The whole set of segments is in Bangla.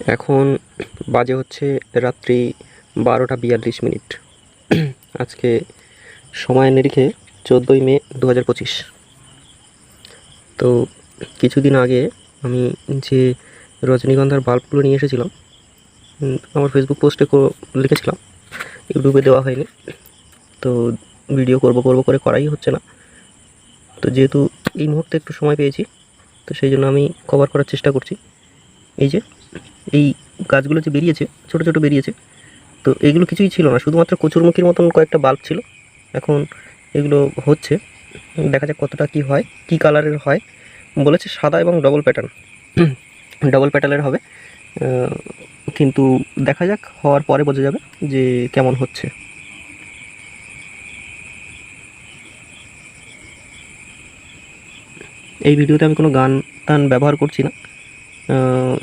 এখন বাজে হচ্ছে রাত্রি বারোটা বিয়াল্লিশ মিনিট। আজকে সময় নিরিখে চোদ্দোই মে দু হাজার পঁচিশ। তো কিছুদিন আগে আমি যে রজনীগন্ধার বাল্বগুলো নিয়ে এসেছিলাম আমার ফেসবুক পোস্টে লিখেছিলাম ইউটিউবে দেওয়া হয়নি। তো ভিডিও করব করব করে করাই হচ্ছে না। তো যেহেতু এই মুহূর্তে একটু সময় পেয়েছি, তো সেই জন্য আমি কভার করার চেষ্টা করছি। এই যে এই গাছগুলো যে বেরিয়েছে, ছোট ছোট বেরিয়েছে, তো এগুলো কিছুই ছিল না। শুধুমাত্র কচুরমুখীর মতন কয়েকটা বাল্ব ছিল। এখন এগুলো হচ্ছে, দেখা যাক কতটা কি হয়, কি কালারের হয়। বলেছে সাদা এবং ডবল প্যাটার্ন ডবল প্যাটার্নের হবে। কিন্তু দেখা যাক, হওয়ার পরে বোঝা যাবে যে কেমন হচ্ছে। এই ভিডিওতে আমি কোনো গান টান ব্যবহার করছি না।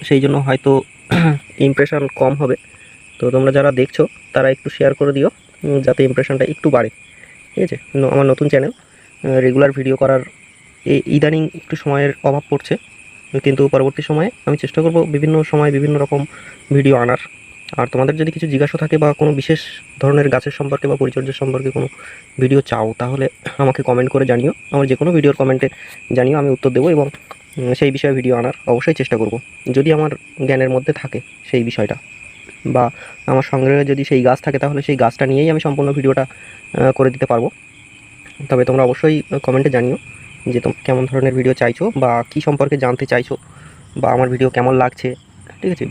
সেই জন্য হয়তো ইমপ্রেশন কম হবে। তো তোমরা যারা দেখছ, তারা একটু শেয়ার করে দিও যাতে ইমপ্রেশনটা একটু বাড়ে। ঠিক আছে? আমার নতুন চ্যানেল রেগুলার ভিডিও করার ইদানিং একটু সময়ের অভাব পড়ছে। কিন্তু পরবর্তী সময়ে আমি চেষ্টা করব বিভিন্ন সময় বিভিন্ন রকম ভিডিও আনার। আর তোমাদের যদি কিছু জিজ্ঞাসা থাকে বা কোনো বিশেষ ধরনের গাছের সম্পর্কে বা পরিচর্যা সম্পর্কে কোনো ভিডিও চাও, তাহলে আমাকে কমেন্ট করে জানিও। আমার যে কোনো ভিডিওর কমেন্টে জানিও, আমি উত্তর দেবো এবং সেই বিষয়ে ভিডিও আনার অবশ্যই চেষ্টা করব। যদি আমার জ্ঞানের মধ্যে থাকে সেই বিষয়টা বা আমার সংগ্রহে যদি সেই গাছ থাকে তাহলে সেই গাছটা নিয়েই আমি সম্পূর্ণ ভিডিওটা করে দিতে পারব। তবে তোমরা অবশ্যই কমেন্টে জানিও যে তোম, কেমন ধরনের ভিডিও চাইছো বা কি সম্পর্কে জানতে চাইছো বা আমার ভিডিও কেমন লাগছে। ঠিক আছে?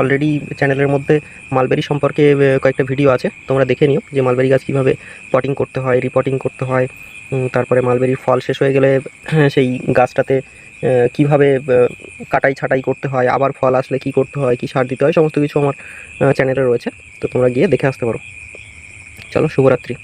অলরেডি চ্যানেলের মধ্যে মালবেরি সম্পর্কে কয়েকটা ভিডিও আছে। তোমরা দেখে নিও যে মালবেরি গাছ কীভাবে পটিং করতে হয় রিপোর্টিং করতে হয় তারপরে মালবেরির ফল শেষ হয়ে গেলে হ্যাঁ, সেই গাছটাতে কীভাবে কাটাই ছাটাই করতে হয় আবার ফল আসলে কি করতে হয় কি সার দিতে হয় সমস্ত কিছু আমার চ্যানেলে রয়েছে। তো তোমরা গিয়ে দেখে আসতে পারো। চলো শুভরাত্রি।